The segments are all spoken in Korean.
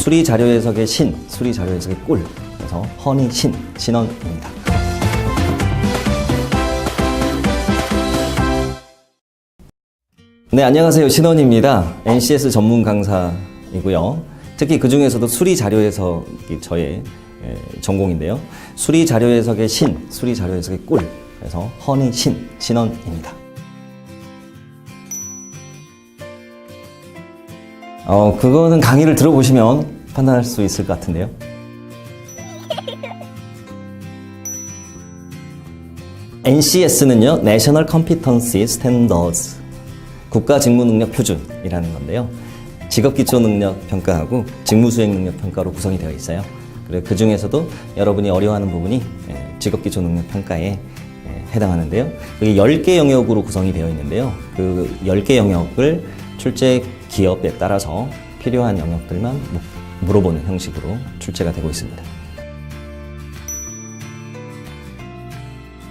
수리 자료 해석의 신, 수리 자료 해석의 꿀. 그래서 허니 신, 신원입니다. 네, 안녕하세요. 신원입니다. NCS 전문 강사이고요. 특히 그 중에서도 수리 자료 해석이 저의 에, 전공인데요. 수리 자료 해석의 신, 수리 자료 해석의 꿀. 그래서 허니 신, 신원입니다. 어, 그거는 강의를 들어보시면 판단할 수 있을 것 같은데요. NCS는요, National Competency Standards, 국가 직무 능력 표준이라는 건데요. 직업 기초 능력 평가하고 직무 수행 능력 평가로 구성이 되어 있어요. 그리고 그 중에서도 여러분이 어려워하는 부분이 예, 직업 기초 능력 평가에 예, 해당하는데요. 그게 10개 영역으로 구성이 되어 있는데요. 그 10개 영역을 출제 기업에 따라서 필요한 영역들만 무- 물어보는 형식으로 출제가 되고 있습니다.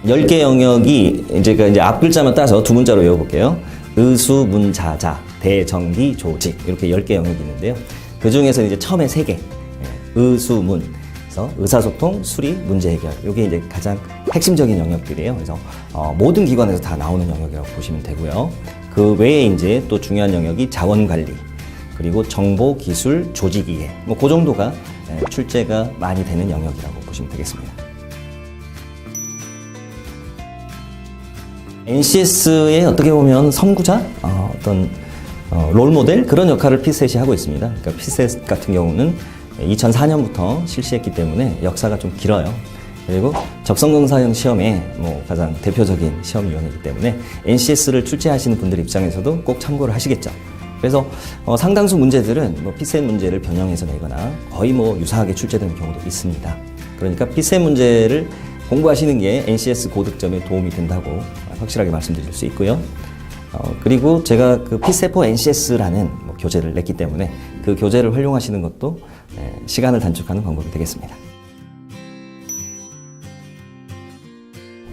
10개 영역이 이제 그 이제 앞 글자만 따서 두 문자로 외워볼게요. 의수 문 자 자, 대 정기, 조직 이렇게 10개 영역이 있는데요. 그 중에서 이제 처음에 3개 의수 문 그래서 의사소통, 수리, 문제 해결 이게 이제 가장 핵심적인 영역들이에요. 그래서 어, 모든 기관에서 다 나오는 영역이라고 보시면 되고요. 그 외에 이제 또 중요한 영역이 자원 관리 그리고 정보, 기술, 조직 이해 뭐 그 정도가 예, 출제가 많이 되는 영역이라고 보시면 되겠습니다. NCS의 어떻게 보면 선구자, 어, 떤 롤 모델 그런 역할을 피셋이 하고 있습니다. 그러니까 피셋 같은 경우는 2004년부터 실시했기 때문에 역사가 좀 길어요. 그리고 적성검사형 시험의 뭐 가장 대표적인 시험위원회이기 때문에 NCS를 출제하시는 분들 입장에서도 꼭 참고를 하시겠죠. 그래서 어, 상당수 문제들은 뭐 피셋 문제를 변형해서 내거나 거의 뭐 유사하게 출제되는 경우도 있습니다. 그러니까 피셋 문제를 공부하시는 게 NCS 고득점에 도움이 된다고 확실하게 말씀드릴 수 있고요. 어, 그리고 제가 그 P4 NCS라는 뭐 교재를 냈기 때문에 그 교재를 활용하시는 것도 에, 시간을 단축하는 방법이 되겠습니다.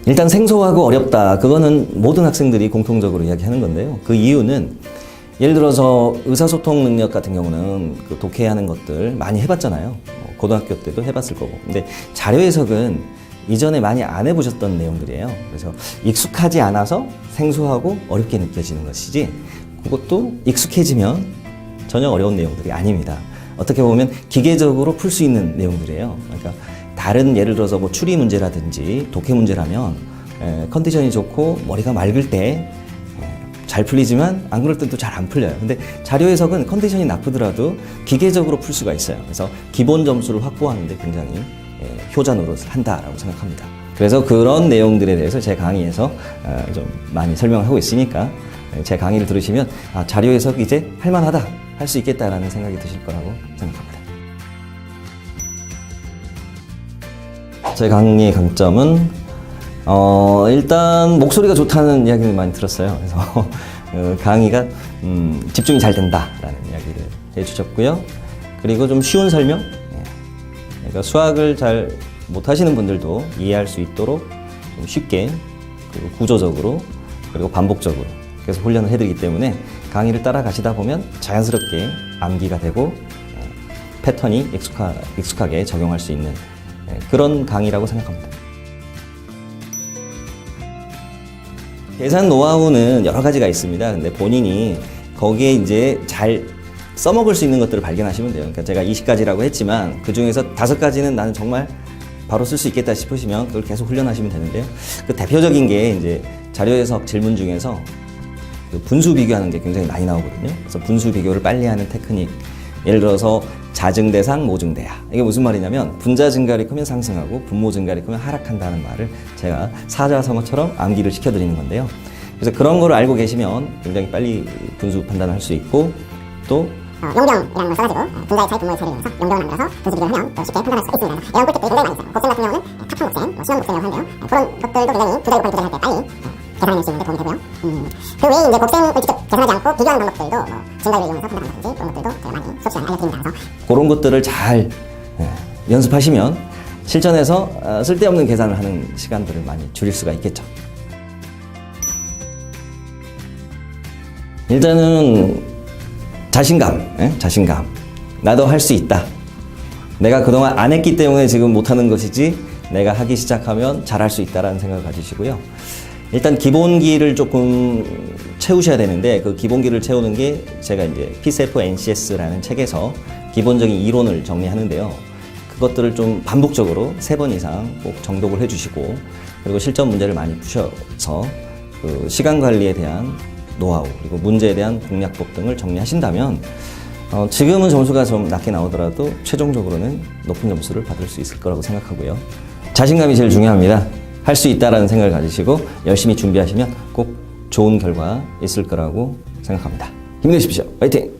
일단 생소하고 어렵다. 그거는 모든 학생들이 공통적으로 이야기하는 건데요. 그 이유는 예를 들어서 의사소통 능력 같은 경우는 그 독해하는 것들 많이 해봤잖아요. 뭐 고등학교 때도 해봤을 거고. 근데 자료 해석은 이전에 많이 안 해보셨던 내용들이에요. 그래서 익숙하지 않아서 생소하고 어렵게 느껴지는 것이지 그것도 익숙해지면 전혀 어려운 내용들이 아닙니다. 어떻게 보면 기계적으로 풀 수 있는 내용들이에요. 그러니까 다른 예를 들어서 뭐 추리 문제라든지 독해 문제라면 에, 컨디션이 좋고 머리가 맑을 때 잘 풀리지만 안 그럴 땐또잘안 풀려요. 근데 자료 해석은 컨디션이 나쁘더라도 기계적으로 풀 수가 있어요. 그래서 기본 점수를 확보하는데 굉장히 예, 효자 노릇을 한다라고 생각합니다. 그래서 그런 내용들에 대해서 제 강의에서 어, 좀 많이 설명하고 있으니까 예, 제 강의를 들으시면 아, 자료 해석 이제 할만하다, 할 수 있겠다라는 생각이 드실 거라고 생각합니다. 제 강의의 강점은 어, 일단 목소리가 좋다는 이야기를 많이 들었어요. 그래서 어, 강의가 음, 집중이 잘 된다라는 이야기를 해주셨고요. 그리고 좀 쉬운 설명. 예. 그러니까 수학을 잘 못하시는 분들도 이해할 수 있도록 좀 쉽게 그리고 구조적으로 그리고 반복적으로 계속 훈련을 해드리기 때문에 강의를 따라가시다 보면 자연스럽게 암기가 되고 예, 패턴이 익숙하, 익숙하게 적용할 수 있는 예, 그런 강의라고 생각합니다. 계산 노하우는 여러 가지가 있습니다. 근데 본인이 거기에 이제 잘 써먹을 수 있는 것들을 발견하시면 돼요. 그러니까 제가 20가지라고 했지만 그 중에서 다섯 가지는 나는 정말 바로 쓸 수 있겠다 싶으시면 그걸 계속 훈련하시면 되는데요. 그 대표적인 게 이제 자료 해석 질문 중에서 그 분수 비교하는 게 굉장히 많이 나오거든요. 그래서 분수 비교를 빨리 하는 테크닉. 예를 들어서 자증 대상, 모증 대하. 이게 무슨 말이냐면 분자 증가율이 크면 상승하고 분모 증가율이 크면 하락한다는 말을 제가 사자성어처럼 암기를 시켜드리는 건데요. 그래서 그런 거를 알고 계시면 굉장히 빨리 분수 판단을 할 수 있고 또 어, 용병이라는 걸 써가지고 어, 분자의 차이 분모의 차이를 이용해서 용병을 만들어서 분수 비교를 하면 또 쉽게 판단할 수 있습니다. 이런 꿀팁들이 굉장히 많이 있어요. 곱셈 같은 경우는 타프 곱셈, 뭐 신원 곱셈이라고 하는데요. 네, 그런 것들도 굉장히 분자 곱셈 분자할 때 빨리 어, 계산해낼 수 있는 데 도움이 되고요. 음, 그 외에 이제 곱셈을 직접 계산하지 않고 비교하는 방법들도 뭐 증가율을 이용해서 판단한다든지 그런 것들도 시간에 알려드립니다. 그래서 그런 것들을 잘 예, 연습하시면 실전에서 어, 쓸데없는 계산을 하는 시간들을 많이 줄일 수가 있겠죠. 일단은 자신감, 예? 자신감. 나도 할 수 있다. 내가 그동안 안 했기 때문에 지금 못하는 것이지 내가 하기 시작하면 잘할 수 있다라는 생각을 가지시고요. 일단 기본기를 조금 채우셔야 되는데 그 기본기를 채우는 게 제가 이제 PCF NCS라는 책에서 기본적인 이론을 정리하는데요. 그것들을 좀 반복적으로 세 번 이상 꼭 정독을 해주시고 그리고 실전 문제를 많이 푸셔서 그 시간 관리에 대한 노하우 그리고 문제에 대한 공략법 등을 정리하신다면 어, 지금은 점수가 좀 낮게 나오더라도 최종적으로는 높은 점수를 받을 수 있을 거라고 생각하고요. 자신감이 제일 중요합니다. 할 수 있다라는 생각을 가지시고 열심히 준비하시면 꼭 좋은 결과 있을 거라고 생각합니다. 힘내십시오. 화이팅!